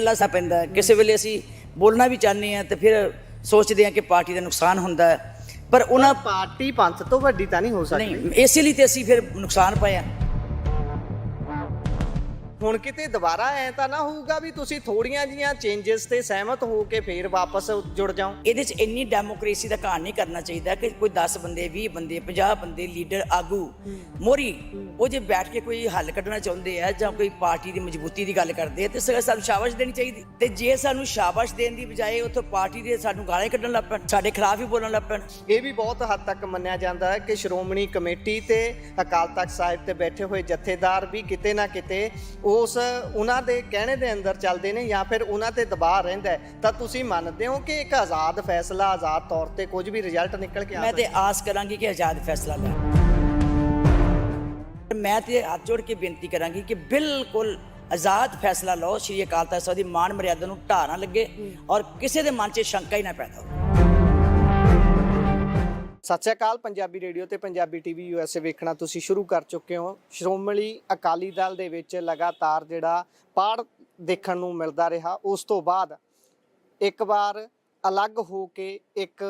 ਗੱਲਾਂ ਸਾ ਪੈਂਦਾ। ਕਿਸੇ ਵੇਲੇ ਅਸੀਂ ਬੋਲਣਾ ਵੀ ਚਾਹੁੰਦੇ ਆ ਤੇ ਫਿਰ ਸੋਚਦੇ ਆ ਕਿ ਪਾਰਟੀ ਦਾ ਨੁਕਸਾਨ ਹੁੰਦਾ ਹੈ। ਪਰ ਉਹਨਾਂ ਪਾਰਟੀ ਪੰਥ ਤੋਂ ਵੱਡੀ ਤਾਂ ਨਹੀਂ ਹੋ ਸਕਦੀ ਨਹੀਂ ਇਸੇ ਲਈ ਤੇ ਅਸੀਂ ਫਿਰ ਨੁਕਸਾਨ ਪਾਇਆ ਹੁਣ ਕਿਤੇ ਦੁਬਾਰਾ ਐ ਤਾਂ ਨਾ ਹੋਊਗਾ ਵੀ ਤੁਸੀਂ ਥੋੜੀਆਂ ਜੀਆਂ ਚੇਂਜਸ ਤੇ ਸਹਿਮਤ ਹੋ ਕੇ ਫੇਰ ਵਾਪਸ ਜੁੜ ਜਾਓ। ਇਹਦੇ 'ਚ ਇੰਨੀ ਡੈਮੋਕ੍ਰੇਸੀ ਦਾ ਘਾਣ ਨਹੀਂ ਕਰਨਾ ਚਾਹੀਦਾ ਕਿ ਕੋਈ 10 ਬੰਦੇ 20 ਬੰਦੇ 50 ਬੰਦੇ ਲੀਡਰ ਆਗੂ। ਮੋਰੀ ਉਹ ਜੇ ਬੈਠ ਕੇ ਕੋਈ ਹੱਲ ਕੱਢਣਾ ਚਾਹੁੰਦੇ ਆ ਜਾਂ ਕੋਈ ਪਾਰਟੀ ਦੀ ਮਜ਼ਬੂਤੀ ਦੀ ਗੱਲ ਕਰਦੇ ਆ ਤੇ ਸਾਨੂੰ ਸ਼ਾਬਾਸ਼ ਦੇਣੀ ਚਾਹੀਦੀ। ਤੇ ਜੇ ਸਾਨੂੰ ਸ਼ਾਬਾਸ਼ ਦੇਣ ਦੀ ਬਜਾਏ ਉੱਥੋਂ ਪਾਰਟੀ ਦੇ ਸਾਨੂੰ ਗਾਲਾਂ ਕੱਢਣ ਲੱਗ ਪੈਣ ਸਾਡੇ ਖਿਲਾਫ ਹੀ ਬੋਲਣ ਲੱਗ ਪੈਣ। ਇਹ ਵੀ ਬਹੁਤ ਹੱਦ ਤੱਕ ਮੰਨਿਆ ਜਾਂਦਾ ਹੈ ਕਿ ਸ਼੍ਰੋਮਣੀ ਕਮੇਟੀ ਤੇ ਅਕਾਲ ਤਖਤ ਸਾਹਿਬ ਤੇ ਬੈਠੇ ਹੋਏ ਜਥੇਦਾਰ ਵੀ ਕਿਤੇ ਨਾ ਕਿਤੇ ਉਸ ਉਹਨਾਂ ਦੇ ਕਹਿਣੇ ਦੇ ਅੰਦਰ ਚੱਲਦੇ ਨੇ ਜਾਂ ਫਿਰ ਉਹਨਾਂ ਤੇ ਦਬਾਅ ਰਹਿੰਦਾ ਹੈ ਤਾਂ ਤੁਸੀਂ ਮੰਨਦੇ ਹੋ ਕਿ ਇੱਕ ਆਜ਼ਾਦ ਫੈਸਲਾ ਆਜ਼ਾਦ ਤੌਰ ਤੇ ਕੁਝ ਵੀ ਰਿਜ਼ਲਟ ਨਿਕਲ ਕੇ ਆ ਮੈਂ ਤੇ ਆਸ ਕਰਾਂਗੀ ਕਿ ਆਜ਼ਾਦ ਫੈਸਲਾ ਲੈ। ਮੈਂ ਤੇ ਹੱਥ ਜੋੜ ਕੇ ਬੇਨਤੀ ਕਰਾਂਗੀ ਕਿ ਬਿਲਕੁਲ ਆਜ਼ਾਦ ਫੈਸਲਾ ਲਓ ਸ਼੍ਰੀ ਅਕਾਲ ਤਖਤ ਸਾਹਿਬ ਦੀ ਮਾਨ ਮਰਿਆਦਾ ਨੂੰ ਢਾਹ ਨਾ ਲੱਗੇ ਔਰ ਕਿਸੇ ਦੇ ਮਨ 'ਚ ਸ਼ੰਕਾ ਹੀ ਨਾ ਪੈਦਾ ਹੋਵੇ। ਸਤਿ ਸ਼੍ਰੀ ਅਕਾਲ, ਪੰਜਾਬੀ ਰੇਡੀਓ ਤੇ ਪੰਜਾਬੀ ਟੀਵੀ ਯੂਐਸਏ ਵੇਖਣਾ ਤੁਸੀਂ ਸ਼ੁਰੂ ਕਰ ਚੁੱਕੇ ਹੋ। ਸ਼੍ਰੋਮਣੀ ਅਕਾਲੀ ਦਲ ਦੇ ਵਿੱਚ ਲਗਾਤਾਰ ਜਿਹੜਾ ਪਾੜ ਦੇਖਣ ਨੂੰ ਮਿਲਦਾ ਰਿਹਾ, ਉਸ ਤੋਂ ਬਾਅਦ ਇੱਕ ਵਾਰ ਅਲੱਗ ਹੋ ਕੇ ਇੱਕ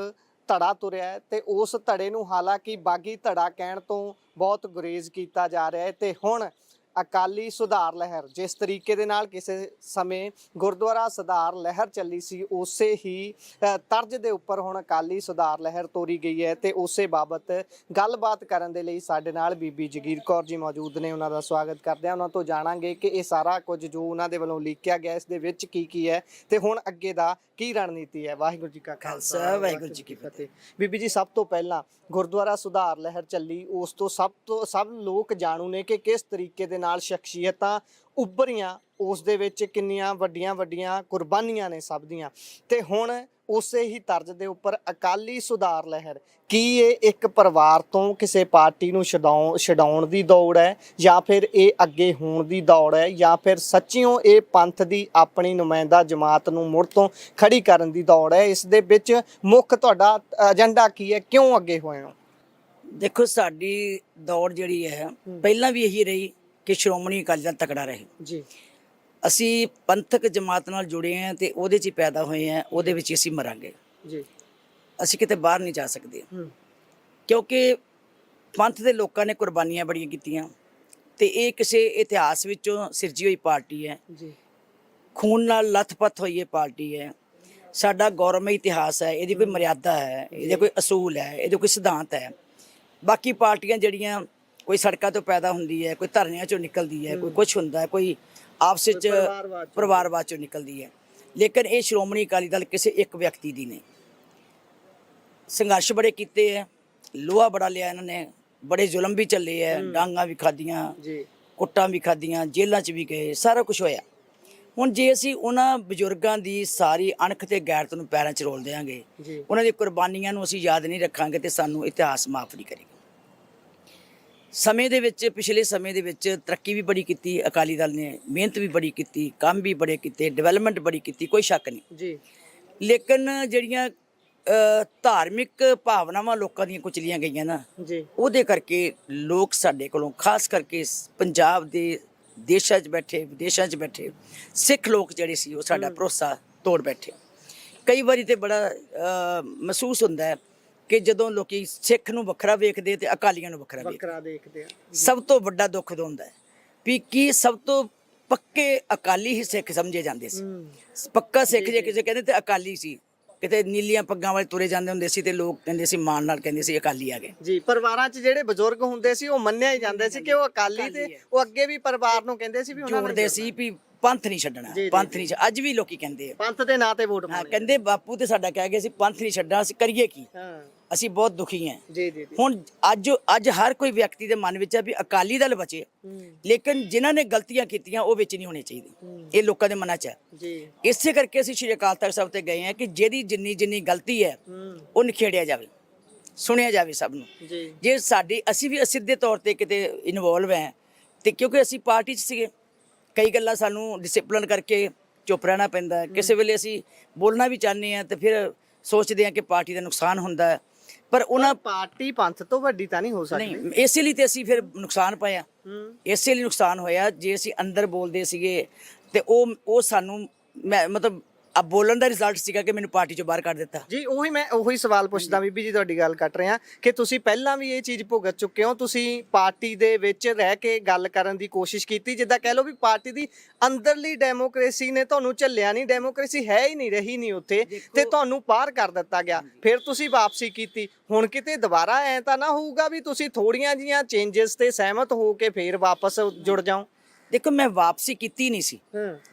ਧੜਾ ਤੁਰਿਆ ਹੈ ਤੇ ਉਸ ਧੜੇ ਨੂੰ ਹਾਲਾਂਕਿ ਬਾਗੀ ਧੜਾ ਕਹਿਣ ਤੋਂ ਬਹੁਤ ਗੁਰੇਜ਼ ਕੀਤਾ ਜਾ ਰਿਹਾ ਹੈ ਤੇ ਹੁਣ ਅਕਾਲੀ ਸੁਧਾਰ ਲਹਿਰ। ਜਿਸ ਤਰੀਕੇ ਦੇ ਨਾਲ ਕਿਸੇ ਸਮੇਂ ਗੁਰਦੁਆਰਾ ਸੁਧਾਰ ਲਹਿਰ ਚੱਲੀ ਸੀ ਉਸੇ ਹੀ ਤਰਜ ਦੇ ਉੱਪਰ ਹੁਣ ਅਕਾਲੀ ਸੁਧਾਰ ਲਹਿਰ ਤੋਰੀ ਗਈ ਹੈ ਤੇ ਉਸੇ ਬਾਬਤ ਗੱਲਬਾਤ ਕਰਨ ਦੇ ਲਈ ਸਾਡੇ ਨਾਲ ਬੀਬੀ ਜਗੀਰ ਕੌਰ ਜੀ ਮੌਜੂਦ ਨੇ। ਉਹਨਾਂ ਦਾ ਸਵਾਗਤ ਕਰਦੇ ਹਾਂ ਉਹਨਾਂ ਤੋਂ ਜਾਣਾਂਗੇ ਕਿ ਇਹ ਸਾਰਾ ਕੁਝ ਜੋ ਉਹਨਾਂ ਦੇ ਵੱਲੋਂ ਲਿਖਿਆ ਗਿਆ ਇਸ ਦੇ ਵਿੱਚ ਕੀ ਕੀ ਹੈ ਤੇ ਹੁਣ ਅੱਗੇ ਦਾ ਕੀ ਰਣਨੀਤੀ ਹੈ। ਵਾਹਿਗੁਰੂ ਜੀ ਕਾ ਖਾਲਸਾ, ਵਾਹਿਗੁਰੂ ਜੀ ਕੀ ਫਤਿਹ। ਬੀਬੀ ਜੀ ਸਭ ਤੋਂ ਪਹਿਲਾਂ ਗੁਰਦੁਆਰਾ ਸੁਧਾਰ ਲਹਿਰ ਚੱਲੀ ਉਸ ਤੋਂ ਸਭ ਤੋਂ ਸਭ ਲੋਕ ਜਾਣੂ ਨੇ ਕਿ ਕਿਸ ਤਰੀਕੇ ਦੇ ਨਾਲ ਸ਼ਖਸੀਅਤਾਂ ਉੱਭਰੀਆਂ ਉਸ ਦੇ ਵਿੱਚ ਕਿੰਨੀਆਂ ਵੱਡੀਆਂ ਵੱਡੀਆਂ ਕੁਰਬਾਨੀਆਂ ਨੇ ਸਭ ਦੀਆਂ। ਤੇ ਹੁਣ ਉਸੇ ਹੀ ਤਰਜ਼ ਦੇ ਉੱਪਰ ਅਕਾਲੀ ਸੁਧਾਰ ਲਹਿਰ। ਕੀ ਇਹ ਇੱਕ ਪਰਿਵਾਰ ਤੋਂ ਕਿਸੇ ਪਾਰਟੀ ਨੂੰ ਛਡਾਉਣ ਛਡਾਉਣ ਦੀ ਦੌੜ ਹੈ ਜਾਂ ਫਿਰ ਇਹ ਅੱਗੇ ਹੋਣ ਦੀ ਦੌੜ ਹੈ ਜਾਂ ਫਿਰ ਸੱਚਿਓ ਇਹ ਪੰਥ ਦੀ ਆਪਣੀ ਨੁਮਾਇੰਦਾ ਜਮਾਤ ਨੂੰ ਮੁੜ ਤੋਂ ਖੜੀ ਕਰਨ ਦੀ ਦੌੜ ਹੈ? ਇਸ ਦੇ ਵਿੱਚ ਮੁੱਖ ਤੁਹਾਡਾ ਏਜੰਡਾ ਕੀ ਹੈ? ਕਿਉਂ ਅੱਗੇ ਹੋਏ ਹੋ? ਦੇਖੋ ਸਾਡੀ ਦੌੜ ਜਿਹੜੀ ਹੈ। ਪਹਿਲਾਂ ਵੀ ਇਹੀ ਰਹੀ। ਕਿ ਸ਼੍ਰੋਮਣੀ ਅਕਾਲੀ ਦਲ ਤਕੜਾ ਰਹੇ। ਜੀ। ਅਸੀਂ ਪੰਥਕ ਜਮਾਤ ਨਾਲ ਜੁੜੇ ਹਾਂ ਤੇ ਉਹਦੇ 'ਚ ਹੀ ਪੈਦਾ ਹੋਏ ਹਾਂ ਉਹਦੇ ਵਿੱਚ ਹੀ ਅਸੀਂ ਮਰਾਂਗੇ। ਜੀ। ਅਸੀਂ ਕਿਤੇ ਬਾਹਰ ਨਹੀਂ ਜਾ ਸਕਦੇ। ਕਿਉਂਕਿ ਪੰਥ ਦੇ ਲੋਕਾਂ ਨੇ ਕੁਰਬਾਨੀਆਂ ਬੜੀਆਂ ਕੀਤੀਆਂ ਤੇ ਇਹ ਕਿਸੇ ਇਤਿਹਾਸ ਵਿੱਚੋਂ ਸਿਰਜੀ ਹੋਈ ਪਾਰਟੀ ਹੈ। ਜੀ। ਖੂਨ ਨਾਲ ਲੱਥਪੱਥ ਹੋਈ ਇਹ ਪਾਰਟੀ ਹੈ। ਸਾਡਾ ਗੌਰਵਮਈ ਇਤਿਹਾਸ ਹੈ ਇਹਦੀ ਕੋਈ ਮਰਿਆਦਾ ਹੈ ਇਹਦੇ ਕੋਈ ਅਸੂਲ ਹੈ ਇਹਦੇ ਕੋਈ ਸਿਧਾਂਤ ਹੈ। ਬਾਕੀ ਪਾਰਟੀਆਂ ਜਿਹੜੀਆਂ ਕੋਈ ਸੜਕਾਂ ਤੋਂ ਪੈਦਾ ਹੁੰਦੀ ਹੈ ਕੋਈ ਧਰਨਿਆਂ ਚੋਂ ਨਿਕਲਦੀ ਹੈ ਕੋਈ ਕੁਝ ਹੁੰਦਾ ਹੈ ਕੋਈ ਆਪਸ ਵਿੱਚ ਪਰਿਵਾਰਵਾਦ ਚੋਂ। ਨਿਕਲਦੀ ਹੈ। ਲੇਕਿਨ ਇਹ ਸ਼੍ਰੋਮਣੀ ਅਕਾਲੀ ਦਲ ਕਿਸੇ ਇੱਕ ਵਿਅਕਤੀ ਦੀ ਨਹੀਂ। ਸੰਘਰਸ਼ ਬੜੇ ਕੀਤੇ ਹੈ ਲੋਹਾ ਬੜਾ ਲਿਆ ਇਹਨਾਂ ਨੇ ਬੜੇ ਜ਼ੁਲਮ ਵੀ ਚੱਲੇ ਹੈ ਡਾਂਗਾ ਵੀ ਖਾਧੀਆਂ ਜੀ। ਕੁੱਟਾਂ ਵੀ ਖਾਧੀਆਂ ਜੇਲ੍ਹਾਂ 'ਚ ਵੀ ਗਏ ਸਾਰਾ ਕੁਝ ਹੋਇਆ। ਹੁਣ ਜੇ ਅਸੀਂ ਉਹਨਾਂ ਬਜ਼ੁਰਗਾਂ ਦੀ ਸਾਰੀ ਅਣਖ ਤੇ ਗੈਰਤ ਨੂੰ ਪੈਰਾਂ 'ਚ ਰੋਲ ਦੇਵਾਂਗੇ ਜੀ। ਉਹਨਾਂ ਦੀ ਕੁਰਬਾਨੀਆਂ ਨੂੰ ਅਸੀਂ ਯਾਦ ਨਹੀਂ ਰੱਖਾਂਗੇ ਤੇ ਸਾਨੂੰ ਇਤਿਹਾਸ ਮਾਫ ਨਹੀਂ ਕਰੇਗਾ। ਸਮੇਂ ਦੇ ਵਿੱਚ ਪਿਛਲੇ ਸਮੇਂ ਦੇ ਵਿੱਚ ਤਰੱਕੀ ਵੀ ਬੜੀ ਕੀਤੀ ਅਕਾਲੀ ਦਲ ਨੇ ਮਿਹਨਤ ਵੀ ਬੜੀ ਕੀਤੀ ਕੰਮ ਵੀ ਬੜੇ ਕੀਤੇ ਡਿਵੈਲਪਮੈਂਟ ਬੜੀ ਕੀਤੀ ਕੋਈ ਸ਼ੱਕ ਨਹੀਂ। ਜੀ। ਲੇਕਿਨ ਜਿਹੜੀਆਂ ਧਾਰਮਿਕ ਭਾਵਨਾਵਾਂ ਲੋਕਾਂ ਦੀਆਂ ਕੁਚਲੀਆਂ ਗਈਆਂ ਨਾ ਜੀ। ਉਹਦੇ ਕਰਕੇ ਲੋਕ ਸਾਡੇ ਕੋਲੋਂ ਖਾਸ ਕਰਕੇ ਪੰਜਾਬ ਦੇ ਦੇਸ਼ਾਂ 'ਚ ਬੈਠੇ ਵਿਦੇਸ਼ਾਂ 'ਚ ਬੈਠੇ ਸਿੱਖ ਲੋਕ ਜਿਹੜੇ ਸੀ ਉਹ ਸਾਡਾ ਭਰੋਸਾ ਤੋੜ ਬੈਠੇ। ਕਈ ਵਾਰੀ ਤੇ ਬੜਾ ਮਹਿਸੂਸ ਹੁੰਦਾ ਹੈ ਕਿ ਜਦੋਂ ਲੋਕੀ ਸਿੱਖ ਨੂੰ ਵੱਖਰਾ ਵੇਖਦੇ ਤੇ ਅਕਾਲੀਆਂ ਨੂੰ ਵੱਖਰਾ ਵੇਖਦੇ ਬੱਕਰਾ ਦੇਖਦੇ ਆ। ਸਭ ਤੋਂ ਵੱਡਾ ਦੁੱਖ ਹੁੰਦਾ ਹੈ ਵੀ ਕੀ ਸਭ ਤੋਂ ਪੱਕੇ ਅਕਾਲੀ ਹੀ ਸਿੱਖ ਸਮਝੇ ਜਾਂਦੇ ਸੀ। ਪੱਕਾ ਸਿੱਖ ਜੇ ਕਿਸੇ ਕਹਿੰਦੇ ਤੇ ਅਕਾਲੀ ਸੀ ਕਿਤੇ ਨੀਲੀਆਂ ਪੱਗਾਂ ਵਾਲੇ ਤੁਰੇ ਜਾਂਦੇ ਹੁੰਦੇ ਸੀ ਤੇ ਲੋਕ ਕਹਿੰਦੇ ਸੀ ਮਾਣ ਨਾਲ ਕਹਿੰਦੇ ਸੀ ਅਕਾਲੀ ਆ ਗਏ। ਜੀ ਪਰਿਵਾਰਾਂ 'ਚ ਜਿਹੜੇ ਬਜ਼ੁਰਗ ਹੁੰਦੇ ਸੀ ਉਹ ਮੰਨਿਆ ਹੀ ਜਾਂਦੇ ਸੀ ਕਿ ਉਹ ਅਕਾਲੀ ਤੇ ਉਹ ਅੱਗੇ ਵੀ ਪਰਿਵਾਰ ਨੂੰ ਕਹਿੰਦੇ ਸੀ ਵੀ ਉਹਨਾਂ ਨੇ ਜੋੜਦੇ ਸੀ ਵੀ ਪੰਥ ਨਹੀਂ ਛੱਡਣਾ ਜੀ, ਪੰਥ ਨਹੀਂ ਛੱਡ- ਅੱਜ ਵੀ ਲੋਕੀ ਕਹਿੰਦੇ ਆ। ਪੰਥ ਦੇ ਨਾਂ ਤੇ ਵੋਟ ਹਾਂ ਪਾਉਣੀ ਕਹਿੰਦੇ ਬਾਪੂ ਤੇ ਸਾਡਾ ਕਹਿ ਗਏ ਸੀ ਪੰਥ ਨਹੀਂ ਛੱਡਣਾ ਅਸੀਂ ਕਰੀਏ ਕੀ? ਹਾਂ। ਅਸੀਂ ਬਹੁਤ ਦੁਖੀ ਹਾਂ ਜੀ ਜੀ ਜੀ। ਹੁਣ ਅੱਜ ਅੱਜ ਹਰ ਕੋਈ ਵਿਅਕਤੀ ਦੇ ਮਨ ਵਿੱਚ ਹੈ ਵੀ ਅਕਾਲੀ ਦਲ ਬਚੇ ਹੂੰ, ਲੇਕਿਨ ਜਿਨ੍ਹਾਂ ਨੇ ਗਲਤੀਆਂ ਕੀਤੀਆਂ ਉਹ ਵਿੱਚ ਨਹੀਂ ਹੋਣੇ ਚਾਹੀਦੇ। ਇਹ ਲੋਕਾਂ ਦੇ ਮਨਾਂ 'ਚ ਹੈ ਜੀ। ਇਸੇ ਕਰਕੇ ਅਸੀਂ ਸ਼੍ਰੀ ਅਕਾਲ ਤਖਤ ਸਾਹਿਬ ਤੇ ਗਏ ਹਾਂ ਕਿ ਜਿਹਦੀ ਜਿੰਨੀ ਜਿੰਨੀ ਗਲਤੀ ਹੈ ਹੂੰ। ਉਹ ਨਿਖੇੜਿਆ ਜਾਵੇ। ਸੁਣਿਆ ਜਾਵੇ ਸਭ ਨੂੰ। ਜੀ। ਜੇ ਸਾਡੀ ਅਸੀਂ ਵੀ ਸਿੱਧੇ ਤੌਰ ਤੇ ਕਿਤੇ ਇਨਵੋਲਵ ਹੈ ਤੇ ਕਿਉਂਕਿ ਅਸੀਂ ਪਾਰਟੀ 'ਚ ਸੀਗੇ। ਕਈ ਗੱਲਾਂ ਸਾਨੂੰ ਡਿਸਪਲਿਨ ਕਰਕੇ ਚੁੱਪ ਰਹਿਣਾ ਪੈਂਦਾ। ਕਿਸੇ ਵੇਲੇ ਅਸੀਂ ਬੋਲਣਾ ਵੀ ਚਾਹੁੰਦੇ ਆ ਤੇ ਫਿਰ ਸੋਚਦੇ ਆ ਕਿ ਪਾਰਟੀ ਦਾ ਨੁਕਸਾਨ ਹੁੰਦਾ। ਪਰ ਉਹਨਾਂ ਪਾਰਟੀ ਪੰਥ ਤੋਂ ਵੱਡੀ ਤਾਂ ਨਹੀਂ ਹੋ ਸਕਦੀ ਨਹੀਂ ਇਸੇ ਲਈ ਤੇ ਅਸੀਂ ਫਿਰ ਨੁਕਸਾਨ ਪਾਇਆ ਇਸੇ ਲਈ ਨੁਕਸਾਨ ਹੋਇਆ ਜੇ ਅਸੀਂ ਅੰਦਰ ਬੋਲਦੇ ਸੀਗੇ ਤੇ ਉਹ ਉਹ ਸਾਨੂੰ ਮੈਂ ਮਤਲਬ ਆ ਬੋਲਣ ਦਾ ਰਿਜ਼ਲਟ ਸੀਗਾ ਕਿ ਮੈਨੂੰ ਪਾਰਟੀ ਚੋਂ ਬਾਹਰ ਕੱਢ ਦਿੱਤਾ। ਜੀ ਉਹੀ ਮੈਂ ਉਹੀ ਸਵਾਲ ਪੁੱਛਦਾ ਬੀਬੀ ਜੀ ਤੁਹਾਡੀ ਗੱਲ ਕੱਟ ਰਿਹਾ ਕਿ ਤੁਸੀਂ ਪਹਿਲਾਂ ਵੀ ਇਹ ਚੀਜ਼ ਭੁਗਤ ਚੁੱਕੇ ਹੋ? ਤੁਸੀਂ ਪਾਰਟੀ ਦੇ ਵਿੱਚ ਰਹਿ ਕੇ ਗੱਲ ਕਰਨ ਦੀ ਕੋਸ਼ਿਸ਼ ਕੀਤੀ ਜਿੱਦਾਂ ਕਹਿ ਲਓ ਵੀ ਪਾਰਟੀ ਦੀ ਅੰਦਰਲੀ ਡੈਮੋਕ੍ਰੇਸੀ ਨੇ ਤੁਹਾਨੂੰ ਝੱਲਿਆ ਨਹੀਂ ਡੈਮੋਕ੍ਰੇਸੀ ਹੈ ਹੀ ਨਹੀਂ ਰਹੀ ਨਹੀਂ ਉੱਥੇ ਤੇ ਤੁਹਾਨੂੰ ਪਾਰ ਕਰ ਦਿੱਤਾ ਗਿਆ। ਫਿਰ ਤੁਸੀਂ ਵਾਪਸੀ ਕੀਤੀ। ਹੁਣ ਕਿਤੇ ਦੁਬਾਰਾ ਐ ਤਾਂ ਨਾ ਹੋਊਗਾ ਵੀ ਤੁਸੀਂ ਥੋੜੀਆਂ ਜੀਆਂ ਚੇਂਜਸ ਤੇ ਸਹਿਮਤ ਹੋ ਕੇ ਫੇਰ ਵਾਪਸ ਜੁੜ ਜਾਓ? ਦੇਖੋ ਮੈਂ ਵਾਪਸੀ ਕੀਤੀ ਨਹੀਂ ਸੀ।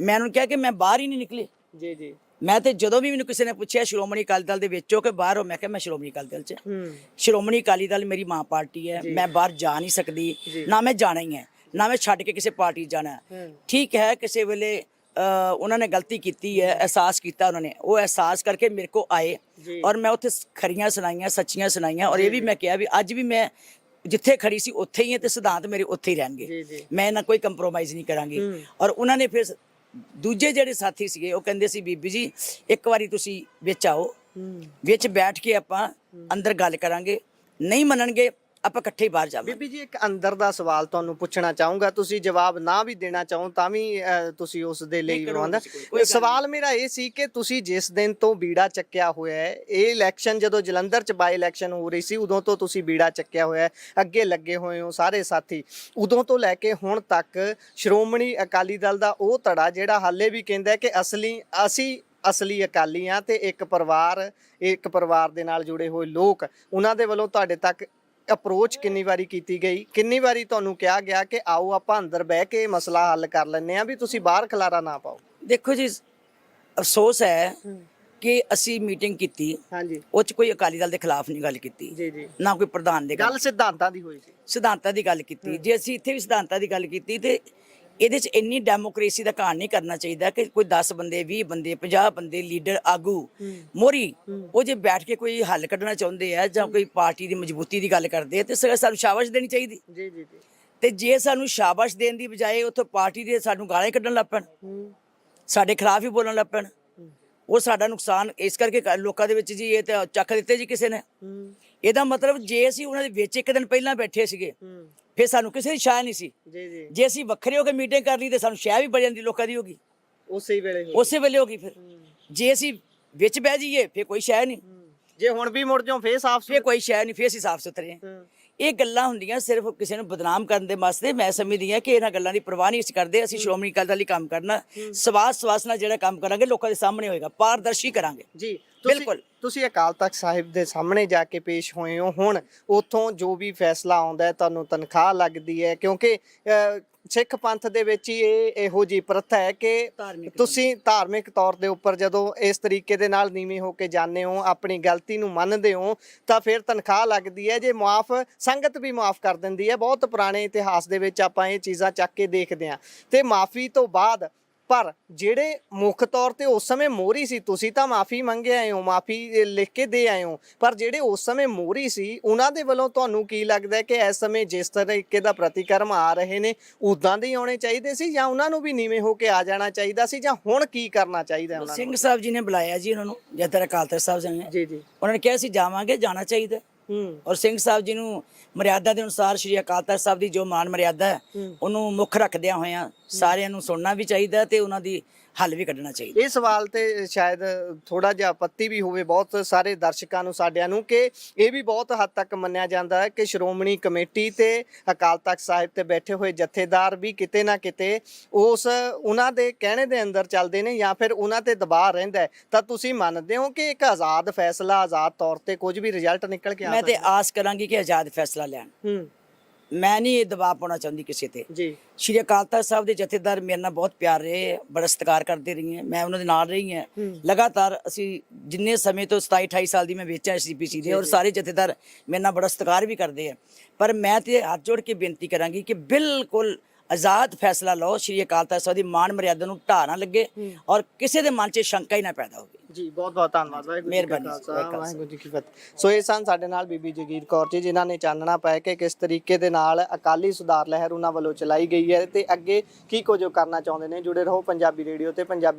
ਮੈਂ ਉਹਨੂੰ ਕਿਹਾ ਕਿ ਮੈਂ ਬਾਹਰ ਹੀ ਨਹੀਂ ਨਿਕਲੀ। ਜੀ ਜੀ। ਮੈਂ ਤੇ ਜਦੋਂ ਵੀ ਮੈਨੂੰ ਕਿਸੇ ਨੇ ਪੁੱਛਿਆ ਸ਼੍ਰੋਮਣੀ ਅਕਾਲੀ ਦਲ ਦੇ ਵਿੱਚੋਂ ਕਿ ਬਾਹਰ ਹੋ ਮੈਂ ਕਿਹਾ ਮੈਂ ਸ਼੍ਰੋਮਣੀ ਅਕਾਲੀ ਦਲ 'ਚ ਸ਼੍ਰੋਮਣੀ ਅਕਾਲੀ ਦਲ ਮੇਰੀ ਮਾਂ ਪਾਰਟੀ ਹੈ ਮੈਂ ਬਾਹਰ ਜਾ ਨਹੀਂ ਸਕਦੀ। ਨਾ ਮੈਂ ਜਾਣਾ ਹੀ ਹੈ ਨਾ ਮੈਂ ਛੱਡ ਕੇ ਕਿਸੇ ਪਾਰਟੀ ਜਾਣਾ। ਠੀਕ ਹੈ ਕਿਸੇ ਵੇਲੇ ਉਹਨਾਂ ਨੇ ਗਲਤੀ ਕੀਤੀ ਹੈ ਅਹਿਸਾਸ ਕੀਤਾ ਉਹਨਾਂ ਨੇ। ਉਹ ਅਹਿਸਾਸ ਕਰਕੇ ਮੇਰੇ ਕੋ ਆਏ। ਔਰ ਮੈਂ ਉੱਥੇ ਖਰੀਆਂ ਸੁਣਾਈਆਂ ਸੱਚੀਆਂ ਸੁਣਾਈਆਂ ਔਰ ਇਹ ਵੀ ਮੈਂ ਕਿਹਾ ਵੀ ਅੱਜ ਵੀ ਮੈਂ ਜਿੱਥੇ ਖੜੀ ਸੀ ਉੱਥੇ ਹੀ ਹਾਂ ਤੇ ਸਿਧਾਂਤ ਮੇਰੇ ਉੱਥੇ ਹੀ ਰਹਿਣਗੇ। ਮੈਂ ਨਾ ਕੋਈ ਕੰਪਰੋਮਾਈਜ਼ ਨਹੀਂ ਕਰਾਂਗੀ। ਔਰ ਉਹਨਾਂ ਨੇ ਫਿਰ ਦੂਜੇ ਜਿਹੜੇ ਸਾਥੀ ਸੀਗੇ ਉਹ ਕਹਿੰਦੇ ਸੀ ਬੀਬੀ ਜੀ ਇੱਕ ਵਾਰੀ ਤੁਸੀਂ ਵਿੱਚ ਆਓ। ਵਿੱਚ ਬੈਠ ਕੇ ਆਪਾਂ ਅੰਦਰ ਗੱਲ ਕਰਾਂਗੇ। ਨਹੀਂ ਮੰਨਣਗੇ ਆਪਾਂ ਇਕੱਠੇ ਹੀ ਬਾਹਰ ਜਾਵਾਂਗੇ। ਬੀਬੀ ਜੀ ਇੱਕ ਅੰਦਰ ਦਾ ਸਵਾਲ ਤੁਹਾਨੂੰ ਪੁੱਛਣਾ ਚਾਹੂੰਗਾ ਤੁਸੀਂ ਜਵਾਬ ਨਾ ਵੀ ਦੇਣਾ ਚਾਹੋ ਤਾਂ ਵੀ ਅਹ, ਤੁਸੀਂ ਉਸ ਦੇ ਲਈ ਨਹੀਂ ਕਰੋ ਬੰਦ ਤੁਸੀਂ ਕੋਈ- ਕੋਈ ਗੱਲ ਸਵਾਲ ਮੇਰਾ ਇਹ ਸੀ ਕਿ ਤੁਸੀਂ ਜਿਸ ਦਿਨ ਤੋਂ ਬੀੜਾ ਚੱਕਿਆ ਹੋਇਆ ਹੈ ਇਹ ਇਲੈਕਸ਼ਨ ਜਦੋਂ ਜਲੰਧਰ ਚ ਬਾਈ ਇਲੈਕਸ਼ਨ ਹੋ ਰਹੀ ਸੀ ਉਦੋਂ ਤੋਂ ਤੁਸੀਂ ਬੀੜਾ ਚੱਕਿਆ ਹੋਇਆ ਹੈ ਅੱਗੇ ਲੱਗੇ ਹੋਏ ਹੋ ਸਾਰੇ ਸਾਥੀ। ਉਦੋਂ ਤੋਂ ਲੈ ਕੇ ਹੁਣ ਤੱਕ ਸ਼੍ਰੋਮਣੀ ਅਕਾਲੀ ਦਲ ਦਾ ਉਹ ਧੜਾ ਜਿਹੜਾ ਹਾਲੇ ਵੀ ਕਹਿੰਦਾ ਹੈ ਕਿ ਅਸਲੀ ਅਸੀਂ ਅਸਲੀ ਅਕਾਲੀ ਆ ਤੇ ਇੱਕ ਪਰਿਵਾਰ ਇੱਕ ਪਰਿਵਾਰ ਦੇ ਨਾਲ ਜੁੜੇ ਹੋਏ ਲੋਕ ਉਹਨਾਂ ਦੇ ਵੱਲੋਂ ਤੁਹਾਡੇ ਤੱਕ ਅਪਰੋਚ ਕਿੰਨੀ ਵਾਰੀ ਕੀਤੀ ਗਈ ਕਿੰਨੀ ਵਾਰੀ ਤੁਹਾਨੂੰ ਕਿਹਾ ਗਿਆ ਕਿ ਆਓ ਆਪਾਂ ਅੰਦਰ ਬਹਿ ਕੇ ਮਸਲਾ ਹੱਲ ਕਰ ਲੈਂਦੇ ਆ ਵੀ ਤੁਸੀਂ ਬਾਹਰ ਖਲਾਰਾ ਨਾ ਪਾਓ। ਦੇਖੋ ਜੀ ਅਫਸੋਸ ਹੈ ਕਿ ਅਸੀਂ ਮੀਟਿੰਗ ਕੀਤੀ ਹਾਂਜੀ। ਉਹ ਚ ਕੋਈ ਅਕਾਲੀ ਦਲ ਦੇ ਖਿਲਾਫ ਨਹੀਂ ਗੱਲ ਕੀਤੀ ਜੀ ਜੀ। ਨਾ ਕੋਈ ਪ੍ਰਧਾਨ ਦੇ ਗੱਲ ਗੱਲ ਸਿਧਾਂਤਾਂ ਦੀ ਹੋਈ ਸੀ। ਸਿਧਾਂਤਾਂ ਦੀ ਗੱਲ ਕੀਤੀ। ਜੇ ਅਸੀਂ ਇੱਥੇ ਵੀ ਸਿਧਾਂਤਾਂ ਦੀ ਗੱਲ ਕੀਤੀ ਤੇ ਇਹਦੇ ਚ ਇੰਨੀ ਡੈਮੋਕ੍ਰੇਸੀ ਦਾ ਕਾਰਨ ਨਹੀਂ ਕਰਨਾ ਚਾਹੀਦਾ ਕਿ ਕੋਈ 10 ਬੰਦੇ 20 ਬੰਦੇ 50 ਬੰਦੇ ਲੀਡਰ ਆਗੂ ਮੋਰੀ ਉਹ ਜੇ ਬੈਠ ਕੇ ਕੋਈ ਹੱਲ ਕੱਢਣਾ ਚਾਹੁੰਦੇ ਆ ਜਾਂ ਕੋਈ ਪਾਰਟੀ ਦੀ ਮਜ਼ਬੂਤੀ ਦੀ ਗੱਲ ਕਰਦੇ ਆ ਤੇ ਸਾਨੂੰ ਸ਼ਾਬਾਸ਼ ਦੇਣੀ ਚਾਹੀਦੀ। ਜੀ ਜੀ ਜੀ। ਤੇ ਜੇ ਸਾਨੂੰ ਸ਼ਾਬਾਸ਼ ਦੇਣ ਦੀ ਬਜਾਏ ਉੱਥੋਂ ਪਾਰਟੀ ਦੇ ਸਾਨੂੰ ਗਾਲਾਂ ਕੱਢਣ ਲੱਗ ਪੈਣ ਸਾਡੇ ਖਿਲਾਫ ਹੀ ਬੋਲਣ ਲੱਗ ਪੈਣ ਉਹ ਸਾਡਾ ਨੁਕਸਾਨ ਇਸ ਕਰਕੇ ਕਰ- ਲੋਕਾਂ ਦੇ ਵਿੱਚ ਜੀ ਇਹ ਤਾਂ ਚੱਕ ਦਿੱਤੇ ਜੀ ਕਿਸੇ ਨੇ। ਇਹਦਾ ਮਤਲਬ ਜੇ ਅਸੀਂ ਉਹਨਾਂ ਦੇ ਵਿੱਚ ਇੱਕ ਦਿਨ ਪਹਿਲਾਂ ਬੈਠੇ ਸੀਗੇ ਫਿਰ ਸਾਨੂੰ ਕਿਸੇ ਦੀ ਸ਼ਾਇ ਨਹੀਂ ਸੀ। ਜੀ ਜੀ। ਜੇ ਅਸੀਂ ਵੱਖਰੇ ਹੋ ਕੇ ਮੀਟਿੰਗ ਕਰ ਲਈ ਤੇ ਸਾਨੂੰ ਸ਼ਾਇ ਵੀ ਬਣ ਜਾਂਦੀ ਲੋਕਾਂ ਦੀ ਹੋਗੀ ਉਸੇ ਹੀ ਵੇਲੇ ਹੋਈ ਉਸੇ ਵੇਲੇ ਹੋਗੀ ਫਿਰ। ਜੇ ਅਸੀਂ ਵਿੱਚ ਬਹਿ ਜਾਈਏ ਫਿਰ ਕੋਈ ਸ਼ਾਇ ਨਹੀਂ। ਜੇ ਹੁਣ ਵੀ ਮੁੜ ਜਾਓ ਫੇਰ ਸਾਫ਼ ਫਿਰ ਕੋਈ ਸ਼ਾਇ ਨਹੀਂ ਫਿਰ ਅਸੀਂ ਸਾਫ਼ ਸੁਥਰੇ ਹਾਂ। ਇਹ ਗੱਲਾਂ ਹੁੰਦੀਆਂ ਸਿਰਫ ਕਿਸੇ ਨੂੰ ਬਦਨਾਮ ਕਰਨ ਦੇ ਵਾਸਤੇ। ਮੈਂ ਸਮਝਦੀ ਹਾਂ ਕਿ ਇਹਨਾਂ ਗੱਲਾਂ ਦੀ ਪਰਵਾਹ ਨਹੀਂ ਅਸੀਂ ਕਰਦੇ। ਅਸੀਂ ਸ਼੍ਰੋਮਣੀ ਅਕਾਲੀ ਦਲ ਲਈ ਕੰਮ ਕਰਨਾ। ਸਵਾਸ ਸਵਾਸ ਨਾਲ ਜਿਹੜਾ ਕੰਮ ਕਰਾਂਗੇ ਲੋਕਾਂ ਦੇ ਸਾਹਮਣੇ ਹੋਏਗਾ। ਪਾਰਦਰਸ਼ੀ ਕਰਾਂਗੇ। ਜੀ। ਬਿਲਕੁਲ। ਤੁਸੀਂ ਅਕਾਲ ਤਖਤ ਸਾਹਿਬ ਦੇ ਸਾਹਮਣੇ ਜਾ ਕੇ ਪੇਸ਼ ਹੋਏ ਹੋ ਹੁਣ ਉਥੋਂ ਜੋ ਵੀ ਫੈਸਲਾ ਆਉਂਦਾ ਤੁਹਾਨੂੰ ਤਨਖਾਹ ਲੱਗਦੀ ਹੈ ਕਿਉਂਕਿ ਸਿੱਖ ਪੰਥ ਦੇ ਵਿੱਚ ਹੀ ਇਹ ਇਹੋ ਜੀ ਪ੍ਰਥਾ ਹੈ ਕਿ ਤੁਸੀਂ ਧਾਰਮਿਕ ਤੌਰ ਦੇ ਉੱਪਰ ਜਦੋਂ ਇਸ ਤਰੀਕੇ ਦੇ ਨਾਲ ਨੀਵੇਂ ਹੋ ਕੇ ਜਾਂਦੇ ਹੋ ਆਪਣੀ ਗਲਤੀ ਨੂੰ ਮੰਨਦੇ ਹੋ ਤਾਂ ਫਿਰ ਤਨਖਾਹ ਲੱਗਦੀ ਹੈ ਜੇ ਮਾਫ ਸੰਗਤ ਵੀ ਮਾਫ ਕਰ ਦਿੰਦੀ ਹੈ। ਬਹੁਤ ਪੁਰਾਣੇ ਇਤਿਹਾਸ ਦੇ ਵਿੱਚ ਆਪਾਂ ਇਹ ਚੀਜ਼ਾਂ ਚੱਕ ਕੇ ਦੇਖਦੇ ਹਾਂ। ਤੇ ਮਾਫੀ ਤੋਂ ਬਾਅਦ ਪਰ ਜਿਹੜੇ ਮੁੱਖ ਤੌਰ ਤੇ ਉਸ ਸਮੇਂ ਮੋਰੀ ਸੀ ਤੁਸੀਂ ਤਾਂ ਮਾਫੀ ਮੰਗੇ ਆਏ ਹੋ ਮਾਫੀ ਲਿਖ ਕੇ ਦੇ ਆਏ ਹੋ। ਪਰ ਜਿਹੜੇ ਉਸ ਸਮੇਂ ਮੋਰੀ ਸੀ ਉਹਨਾਂ ਦੇ ਵੱਲੋਂ ਤੁਹਾਨੂੰ ਕੀ ਲੱਗਦਾ ਕਿ ਇਸ ਸਮੇਂ ਜਿਸ ਤਰੀਕੇ ਦਾ ਪ੍ਰਤੀਕਰਮ ਆ ਰਹੇ ਨੇ ਉਦਾਂ ਦੇ ਹੀ ਆਉਣੇ ਚਾਹੀਦੇ ਸੀ ਜਾਂ ਉਹਨਾਂ ਨੂੰ ਵੀ ਨੀਵੇਂ ਹੋ ਕੇ ਆ ਜਾਣਾ ਚਾਹੀਦਾ ਸੀ ਜਾਂ ਹੁਣ ਕੀ ਕਰਨਾ ਚਾਹੀਦਾ ਉਹਨਾਂ ਨੂੰ? ਸਿੰਘ ਸਾਹਿਬ ਜੀ ਨੇ ਬੁਲਾਇਆ ਜੀ ਉਹਨਾਂ ਨੂੰ ਜਦ ਤੱਕ ਅਕਾਲ ਤਖਤ ਸਾਹਿਬ ਜਾਏ ਜੀ ਜੀ। ਉਹਨਾਂ ਨੇ ਕਿਹਾ ਸੀ ਜਾਵਾਂਗੇ ਜਾਣਾ ਚਾਹੀਦਾ ਹੂੰ। ਔਰ ਸਿੰਘ ਸਾਹਿਬ ਜੀ ਨੂੰ ਮਰਿਆਦਾ ਦੇ ਅਨੁਸਾਰ ਸ਼੍ਰੀ ਅਕਾਲ ਤਖਤ ਸਾਹਿਬ ਦੀ ਜੋ ਮਾਨ ਮਰਿਆਦਾ ਹੈ। ਉਹਨੂੰ ਮੁੱਖ ਰੱਖਦਿਆਂ ਹੋਇਆਂ ਸਾਰਿਆਂ ਨੂੰ ਸੁਣਨਾ ਵੀ ਚਾਹੀਦਾ ਤੇ ਉਹਨਾਂ ਦੀ ਹੱਲ ਵੀ ਕੱਢਣਾ ਚਾਹੀਦਾ। ਇਹ ਸਵਾਲ ਤੇ ਸ਼ਾਇਦ ਥੋੜਾ ਜਿਹਾ ਆਪੱਤੀ ਵੀ ਹੋਵੇ ਬਹੁਤ ਸਾਰੇ ਦਰਸ਼ਕਾਂ ਨੂੰ ਸਾਡਿਆਂ ਨੂੰ ਕਿ ਇਹ ਵੀ ਬਹੁਤ ਹੱਦ ਤੱਕ ਮੰਨਿਆ ਜਾਂਦਾ ਹੈ ਕਿ ਸ਼੍ਰੋਮਣੀ ਕਮੇਟੀ ਤੇ ਅਕਾਲ ਤਖਤ ਸਾਹਿਬ ਤੇ ਬੈਠੇ ਹੋਏ ਜਥੇਦਾਰ ਵੀ ਕਿਤੇ ਨਾ ਕਿਤੇ ਉਸ ਉਹਨਾਂ ਦੇ ਕਹਿਣੇ ਦੇ ਅੰਦਰ ਚੱਲਦੇ ਨੇ ਜਾਂ ਫਿਰ ਉਹਨਾਂ ਤੇ ਦਬਾਅ ਰਹਿੰਦਾ ਹੈ। ਤਾਂ ਤੁਸੀਂ ਮੰਨਦੇ ਹੋ ਕਿ ਇੱਕ ਆਜ਼ਾਦ ਫੈਸਲਾ ਆਜ਼ਾਦ ਤੌਰ ਤੇ ਕੁਝ ਵੀ ਰਿਜ਼ਲਟ ਨਿਕਲ ਕੇ ਆ ਮੈਂ ਤੇ ਆਸ ਕਰਾਂਗੀ ਕਿ ਆਜ਼ਾਦ ਫੈਸਲਾ ਲੈਣ। ਹੂੰ। ਮੈਂ ਨਹੀਂ ਇਹ ਦਬਾਅ ਪਾਉਣਾ ਚਾਹੁੰਦੀ ਕਿਸੇ ਤੇ। ਜੀ। ਸ਼੍ਰੀ ਅਕਾਲ ਤਖਤ ਸਾਹਿਬ ਦੇ ਜਥੇਦਾਰ ਮੇਰੇ ਨਾਲ ਬਹੁਤ ਪਿਆਰ ਰਹੇ ਬੜਾ ਸਤਿਕਾਰ ਕਰਦੇ ਰਹੀ ਹੈ ਮੈਂ ਉਹਨਾਂ ਦੇ ਨਾਲ ਰਹੀ ਹਾਂ। ਲਗਾਤਾਰ ਅਸੀਂ ਜਿੰਨੇ ਸਮੇਂ ਤੋਂ 27 28 ਸਾਲ ਦੀ ਮੈਂ ਵਿੱਚ ਹਾਂ ਸੀਪੀਸੀ ਦੇ ਔਰ ਸਾਰੇ ਜਥੇਦਾਰ ਮੇਰੇ ਨਾਲ ਬੜਾ ਸਤਿਕਾਰ ਵੀ ਕਰਦੇ ਆ ਪਰ ਮੈਂ ਤੇ ਹੱਥ ਜੋੜ ਕੇ ਬੇਨਤੀ ਕਰਾਂਗੀ ਕਿ ਬਿਲਕੁਲ ਆਜ਼ਾਦ ਫੈਸਲਾ ਲਓ ਸ਼੍ਰੀ ਅਕਾਲ ਤਖਤ ਸਾਹਿਬ ਦੀ ਮਾਨ ਮਰਿਆਦਾ ਨੂੰ ਢਾਹ ਨਾ ਲੱਗੇ ਔਰ ਕਿਸੇ ਦੇ ਮਨ 'ਚ ਸ਼ੰਕਾ ਹੀ ਨਾ ਪੈਦਾ ਹੋਵੇ। ਜੀ ਬਹੁਤ ਬਹੁਤ ਧੰਨਵਾਦ ਵਾਹਿਗੁਰੂ ਜੀ ਕਾ ਮਿਹਰਬਾਨੀ, ਖਾਲਸਾ, ਵਾਹਿਗੁਰੂ ਵਾਹਿਗੁਰੂ ਜੀ ਕੀ ਫਤਿਹ। ਸੋ ਇਹ ਸਨ ਸਾਡੇ ਨਾਲ ਬੀਬੀ ਜਗੀਰ ਕੌਰ ਜੀ ਜਿਨ੍ਹਾਂ ਨੇ ਚਾਨਣਾ ਪਾਇਆ ਕਿ ਕਿਸ ਤਰੀਕੇ ਦੇ ਨਾਲ ਅਕਾਲੀ ਸੁਧਾਰ ਲਹਿਰ ਉਹਨਾਂ ਵੱਲੋਂ ਚਲਾਈ ਗਈ ਹੈ ਤੇ ਅੱਗੇ ਕੀ ਕੁਝ ਉਹ ਕਰਨਾ ਚਾਹੁੰਦੇ ਨੇ? ਜੁੜੇ ਰਹੋ ਪੰਜਾਬੀ ਰੇਡੀਓ ਤੇ ਪੰਜਾਬੀ